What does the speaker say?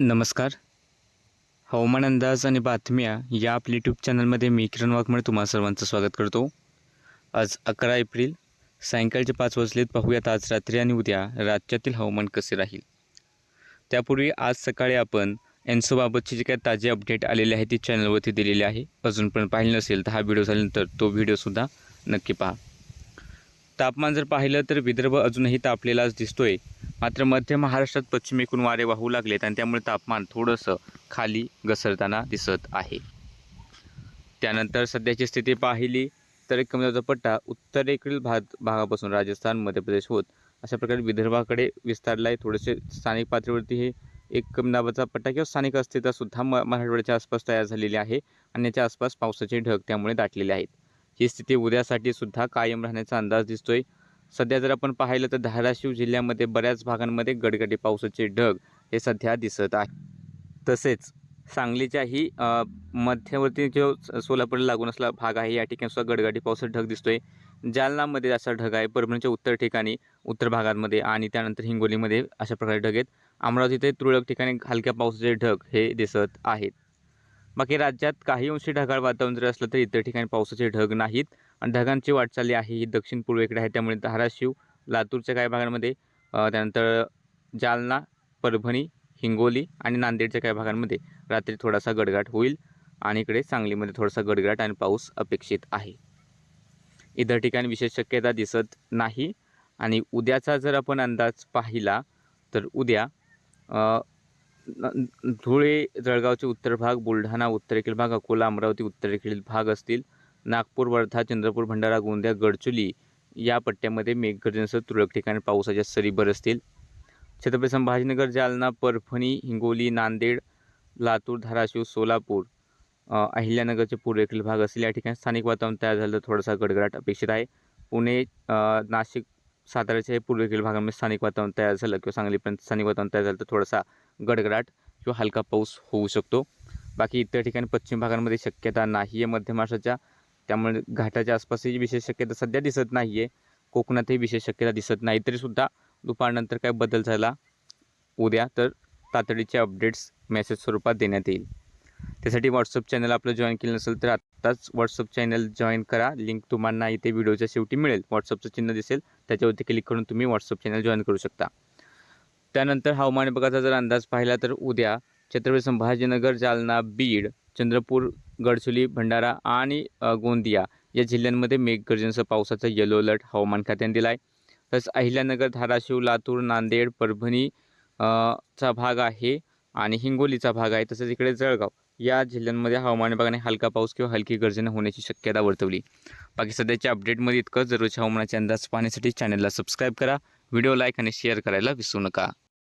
नमस्कार. हवामान अंदाज आणि बातम्या या आपल्या यूट्यूब चॅनलमध्ये मी किरण वाघमळे तुम्हा सर्वांचं स्वागत करतो. आज अकरा एप्रिल सायंकाळचे पाच वाजलेत. पाहूयात आज रात्री आणि उद्या राज्यातील हवामान कसे राहील. त्यापूर्वी आज सकाळी आपण एन्सोबाबतचे जे काही ताजे अपडेट आलेले आहे ती चॅनलवरती दिलेले आहे. अजून पण पाहिलं नसेल तर हा व्हिडिओ झाल्यानंतर तो व्हिडिओसुद्धा नक्की पहा. तापमान जर पाहिलं तर विदर्भ अजूनही तापलेलाच दिसतोय. मात्र मध्य महाराष्ट्रात पश्चिमेकडून वारे वाहू लागलेत आणि त्यामुळे तापमान थोडंसं खाली घसरताना दिसत आहे. त्यानंतर सध्याची स्थिती पाहिली तर एक कमी पट्टा उत्तरेकडील भाग भागापासून राजस्थान मध्य प्रदेश होत. अशा प्रकारे विदर्भाकडे विस्तारला आहे थोडेसे स्थानिक पातळीवरती हे एक कमी दाबाचा पट्टा किंवा स्थानिक अस्तित्वसुद्धा म मराठवाड्याच्या आसपास तयार झालेली आहे. आणि याच्या आसपास पावसाचे ढग त्यामुळे दाटलेले आहेत. ही स्थिती उद्यासाठी सुद्धा कायम राहण्याचा अंदाज दिसतोय. सध्या जर आपण पाहिलं तर धाराशिव जिल्ह्यामध्ये बऱ्याच भागांमध्ये गडगडी पावसाचे ढग हे सध्या दिसत आहे. तसेच सांगलीच्याही मध्यवर्ती जो स- सोलापूरला लागून असला भाग आहे या ठिकाणी सुद्धा गडगडी पावसाचा ढग दिसतोय. जालनामध्ये असा ढग आहे परभणीच्या उत्तर ठिकाणी उत्तर भागांमध्ये आणि त्यानंतर हिंगोलीमध्ये अशा प्रकारे ढग आहेत. अमरावतीत तुरळक ठिकाणी हलक्या पावसाचे ढग हे दिसत आहेत. बाकी राज्यात काही अंशी ढगाळ वातावरण जरी असलं तरी इतर ठिकाणी पावसाचे ढग नाहीत. आणि ढगांची वाटचाली आहे ही दक्षिण पूर्वेकडे आहे त्यामुळे धाराशिव लातूरच्या काही भागांमध्ये त्यानंतर जालना परभणी हिंगोली आणि नांदेडच्या काही भागांमध्ये रात्री थोडासा गडगाट होईल आणि इकडे सांगलीमध्ये थोडासा गडगाट आणि पाऊस अपेक्षित आहे. इतर ठिकाणी विशेष शक्यता दिसत नाही आणि उद्याचा जर आपण अंदाज पाहिला तर उद्या धुळे जळगावचे उत्तर भाग बुलढाणा उत्तरेकडील भाग अकोला अमरावती उत्तरेकडील भाग असतील. नागपूर वर्धा चंद्रपूर भंडारा गोंदिया गडचुली या पट्ट्यामध्ये मेघगर्जनेसह तुरळक ठिकाणी पावसाच्या सरी बरसतील छत्रपती संभाजीनगर जालना परभणी हिंगोली नांदेड लातूर धाराशिव सोलापूर अहिल्यानगरचे पूर्वेकडील भाग असतील. या ठिकाणी स्थानिक वातावरण तयार झालं तर थोडासा गडगडाट अपेक्षित आहे. पुणे नाशिक साताऱ्याच्या पूर्वेकडील भागामध्ये स्थानिक वातावरण तयार झालं किंवा सांगलीपर्यंत स्थानिक वातावरण तयार झालं तर थोडासा गडगडाट किंवा हलका पाऊस होऊ शकतो. बाकी इतर ठिकाणी पश्चिम भागांमध्ये शक्यता नाही आहे मध्य महाराष्ट्राच्या. त्यामुळे घाटाच्या आसपासही विशेष शक्यता सध्या दिसत नाही आहे कोकणातही विशेष शक्यता दिसत नाही. तरीसुद्धा दुपारनंतर काय बदल झाला? उद्या तर तातडीचे अपडेट्स मेसेज स्वरूपात देण्यात येईल. त्यासाठी व्हॉट्सअप चॅनल आपलं जॉईन केलं नसेल तर आत्ताच व्हॉट्सअप चॅनल जॉईन करा. लिंक तुम्हाला इथे व्हिडिओच्या शेवटी मिळेल. व्हॉट्सअपचं चिन्ह दिसेल. त्याच्यावरती क्लिक करून तुम्ही व्हॉट्सअप चॅनल जॉईन करू शकता. त्यानंतर हवामान विभागाचा जर अंदाज पाहिला तर उद्या छत्रपती संभाजीनगर जालना बीड चंद्रपूर गडचुली भंडारा आणि गोंदिया या जिल्ह्यांमध्ये मेघगर्जनेसह पावसाचा येलो अलर्ट हवामान खात्याने दिला आहे तसंच अहिल्यानगर धाराशिव लातूर नांदेड परभणी चा भाग आहे आणि हिंगोलीचा भाग आहे. तसंच इकडे जळगाव या जिल्ह्यांमध्ये हवामान विभागाने हलका पाऊस किंवा हलकी गर्जना होण्याची शक्यता वर्तवली. बाकी सध्याच्या अपडेटमध्ये इतकं जरूरच्या हवामानाचे अंदाज पाहण्यासाठी चॅनलला सबस्क्राईब करा. व्हिडिओ लाईक आणि शेअर करायला विसरू नका.